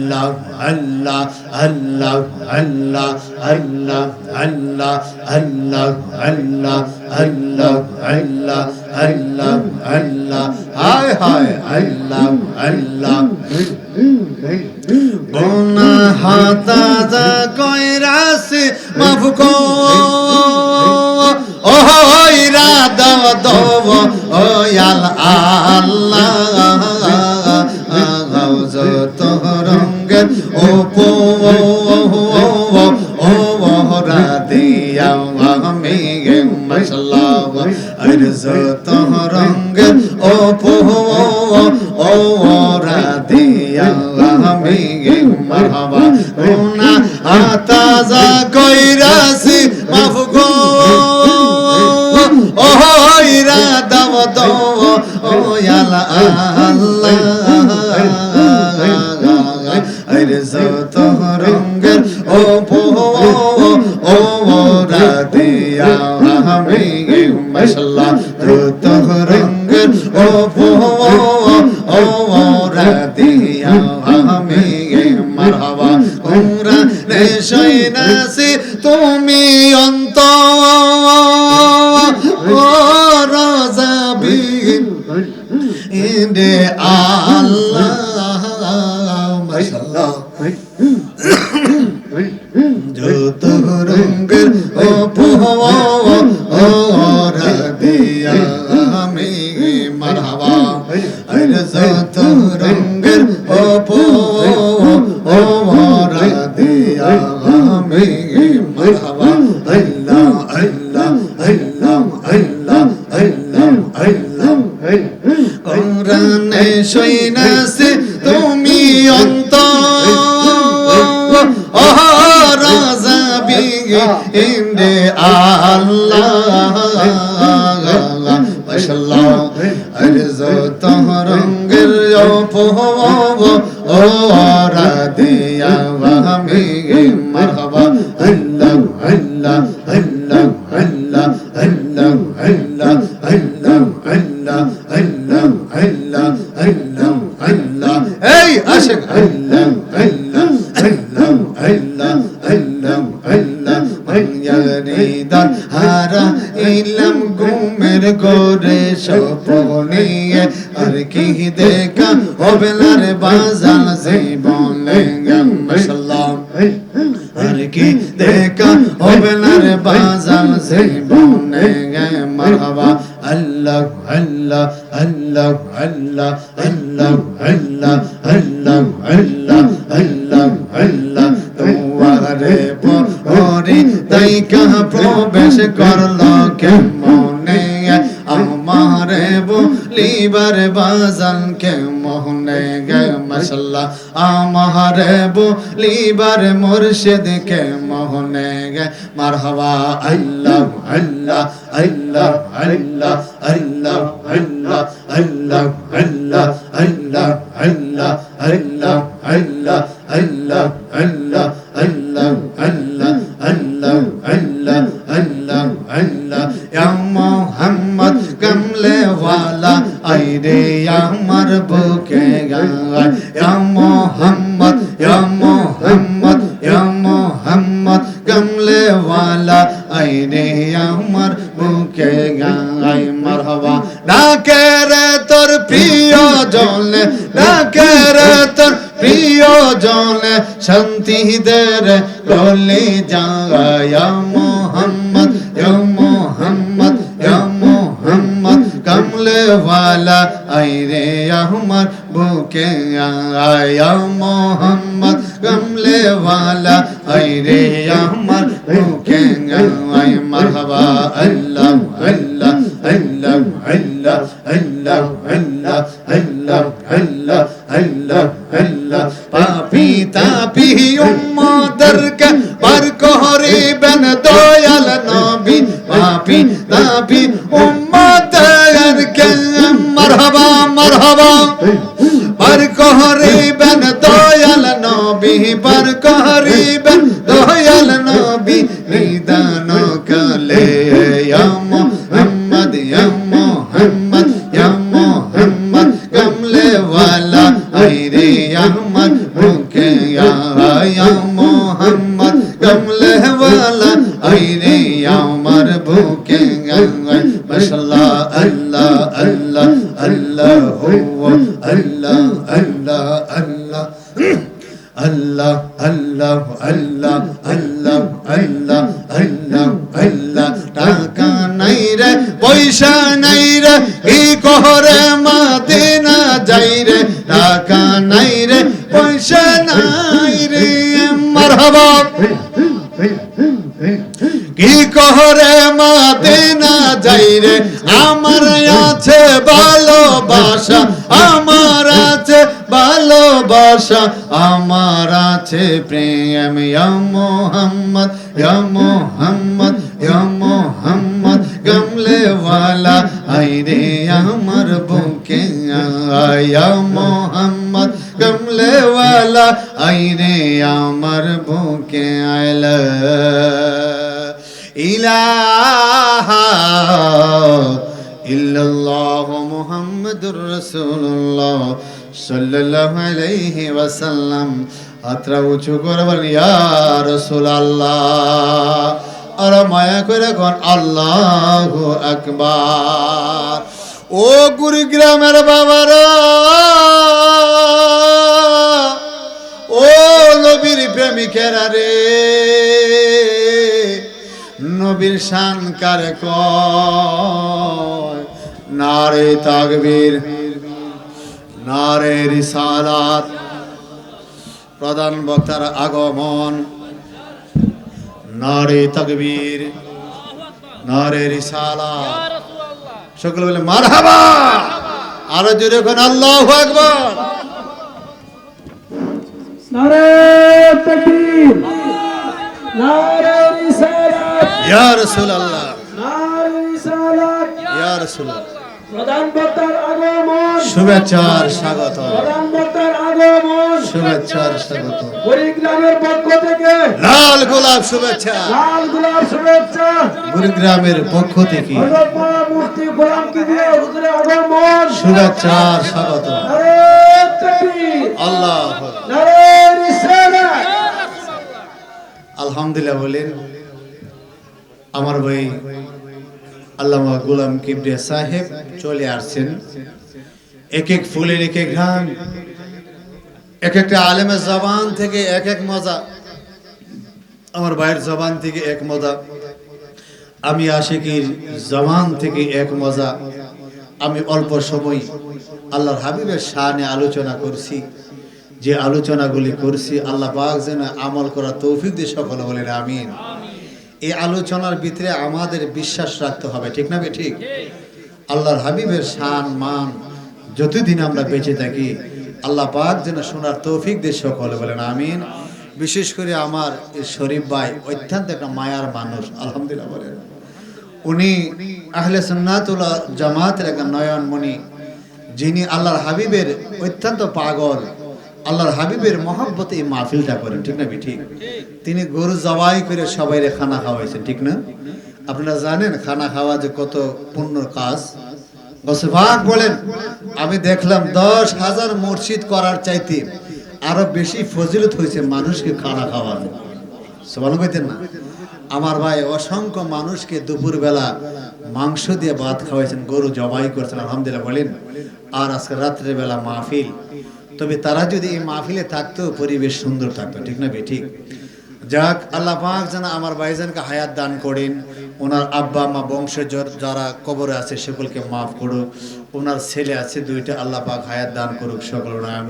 আল্লাহ আল্লাহ আল্লাহ আল্লাহ আল্লাহ আল্লাহ আল্লাহ আল্লাহ আল্লাহ আল্লাহ আল্লাহ আল্লাহ হায় হায় আল্লাহ আল্লাহ গোনা হাতা যা কইরাছে মাফ কো ও হইরা দাও দব ও আল আল্লাহ রঙ ও পো ও রাধে আল্লাহ মারহাবা উনা আতাজা কইরাসি মাফ গো ও ইরা দাও দো ও আল্লাহ মায়ের যত রঙ্গের ও ও দিয়া আমি মশলা যত রঙ্গের ও ও দিয়া আমি মারহাবা তোমরা তুমি অন্ত রাজা বিন আল্লাহ রাজাবি ইন্দে আল্লাহ। মাশাল্লাহ আরজ তহরঙ্গের পোহব ও রাদিয়া ওয়ামি হারা ইলাম ঘুমের গোরে সপনে আর কি দেখা হবে না রে বাজাল জীবনে মাশাআল্লাহ আর কি দেখা হবে বাজাল জীবনে মারহাবা আল্লাহ আল্লাহ আল্লাহ আল্লাহ আল্লাহ আল্লাহ আল্লাহ আল্লাহ আল্লাহ আল্লাহ তোমারে পরে তাই কাহা প্রবেশ করল কেমনে আমারে বলিবার বাজান কে মোহনে গে মশাল্লাহ আমারে বলিবার মুর্শিদ কে মোহনে গে মারহাবা আল্লাহ আল্লাহ আল্লাহ আল্লাহ আল্লাহ আল্লাহ আল্লাহ আল্লাহ আল্লাহ আল্লাহ আল্লাহ আল্লাহ আমার বুকে ইয়া মোহাম্মদ গলে যায়। মোহাম্মদ, ইয়া মোহাম্মদ ইয়া মোহাম্মদ কমলে ওয়ালা আইরে আমার বুকে আয়া। মোহাম্মদ কমলে ওয়ালা আইরে আমার বুকে আয় মারহাবা আল্লাহ আল্লাহ আল্লাহ আল্লাহ আল্লাহ আল্লাহ আল্লাহ আল্লাহ আল্লাহ আল্লাহ পাপি তাপি উম্মদরকে বার করিবেন দয়াল নবী পাপি তাপি উম্মদরকে মারহাবা মারহাবা বার করিবেন দয়াল নবী বার করিবেন আল্লাহ নাই রে পয়সা কি যাই রে টাকা নাই কহরে মাদিনা যাই রে আমার আছে ভালোবাসা আমার আছে, ভালোবাসা আমার আছে। প্রেম, ইয়া মোহাম্মদ ইয়া মোহাম্মদ ইয়া মোহাম্মদ গমলে ওয়ালা আই রে আমার বুকে আয়া মোহাম্মদ গমলে ওয়ালা আই রে আমার বুকে আইলা ইলাহা ইল্লাল্লাহ। মুহাম্মাদুর রাসূলুল্লাহ সাল্লাল্লাহু আলাইহি ওয়াসাল্লাম। আত্রা উঁচু করবেন ইয়া রাসূলুল্লাহ, আর মায়া করে কোন আল্লাহু আকবার। ও গুরুগ্রামের বাবারা, ও নবীর প্রেমিকেরা রে, নবীর শান কার কয় নারে তাকবীর নারে রিসালাত। প্রধান বক্তার আগমন নারে তাকবীর নারে রিসালাত। সকলে বলে মারহাবা! আরও জোরে এখন আল্লাহু আকবার। নারে তাকবীর নারে রিসালাত। ইয়া রাসূলুল্লাহ। নারে রিসালাত। ইয়া রাসূলুল্লাহ। শুভেচ্ছার স্বাগত। শুভেচ্ছার স্বাগত। কুড়িগ্রামের পক্ষ থেকে। লাল গোলাপ শুভেচ্ছা। লাল গোলাপ শুভেচ্ছা। গুরুগ্রামের পক্ষ থেকে। মুফতি গোলাম কিবরিয়া হুজুরের আগমন। শুভেচ্ছার স্বাগত। আল্লাহ। আলহামদুলিল্লাহ বলেন আমার ভাই আল্লামা গোলাম কিবরিয়া সাহেব চলে আসছেন। এক এক ফুলের এক এক ঘ্রাণ, এক একটা আলেমের জবান থেকে এক এক মজা, আমার ভাইয়ের জবান থেকে এক মজা, আমি আশিকির জবান থেকে এক মজা, আমি অল্প সময় আল্লাহর হাবিবের শানে আলোচনা করছি। যে আলোচনাগুলি করছি, আল্লাহ পাক যেন আমল করা তৌফিক দিয়ে সকল বলেন, আমিন। এই আলোচনার ভিতরে আমাদের বিশ্বাস রাখতে হবে, ঠিক না ঠিক? আল্লাহর হাবিবের শান, মান যতদিন আমরা বেঁচে থাকি, আল্লাহ পাক যেন শোনার তৌফিক দিয়ে সকলে, বলেন আমিন। বিশেষ করে আমার এই শরীফ ভাই অত্যন্ত একটা মায়ার মানুষ, আলহামদুলিল্লাহ, বলেন। উনি আহলে সুন্নাতুল্লাহ জামাতের একটা নয়নমণি, যিনি আল্লাহর হাবিবের অত্যন্ত পাগল আল্লাহর হাবিবের মহব্বতে এই মাহফিলটা করেন, ঠিক না ঠিক তিনি গরু জবাই করে সবাই খানা খাওয়াইছেন, ঠিক না? আপনারা জানেন খানা খাওয়া যে কত পুণ্য কাজ। গসভাগ বলেন, আমি দেখলাম দশ হাজার মসজিদ করার চাইতে আরও বেশি ফজিলত হয়েছে মানুষকে খানা খাওয়ানো। সবাই কইতেন না? আমার ভাই অসংখ্য মানুষকে দুপুরবেলা মাংস দিয়ে ভাত খাওয়াইছেন, গরু জবাই করছেন, আলহামদুলিল্লাহ বলেন। আর আজকে রাত্রের বেলা মাহফিল। তবে তারা যদি এই মাহফিলে থাকতো, পরিবেশ সুন্দর থাকতো, ঠিক না বে ঠিক। যাক, আল্লাহ পাক যেন আমার ভাইজানকে হায়াত দান করেন। ওনার আব্বা, মা, বংশের যারা কবরে আছে, সকলকে মাফ করুক। ওনার ছেলে আছে, দুইটা, আল্লাহ পাক হায়াত দান করুক সকল আমি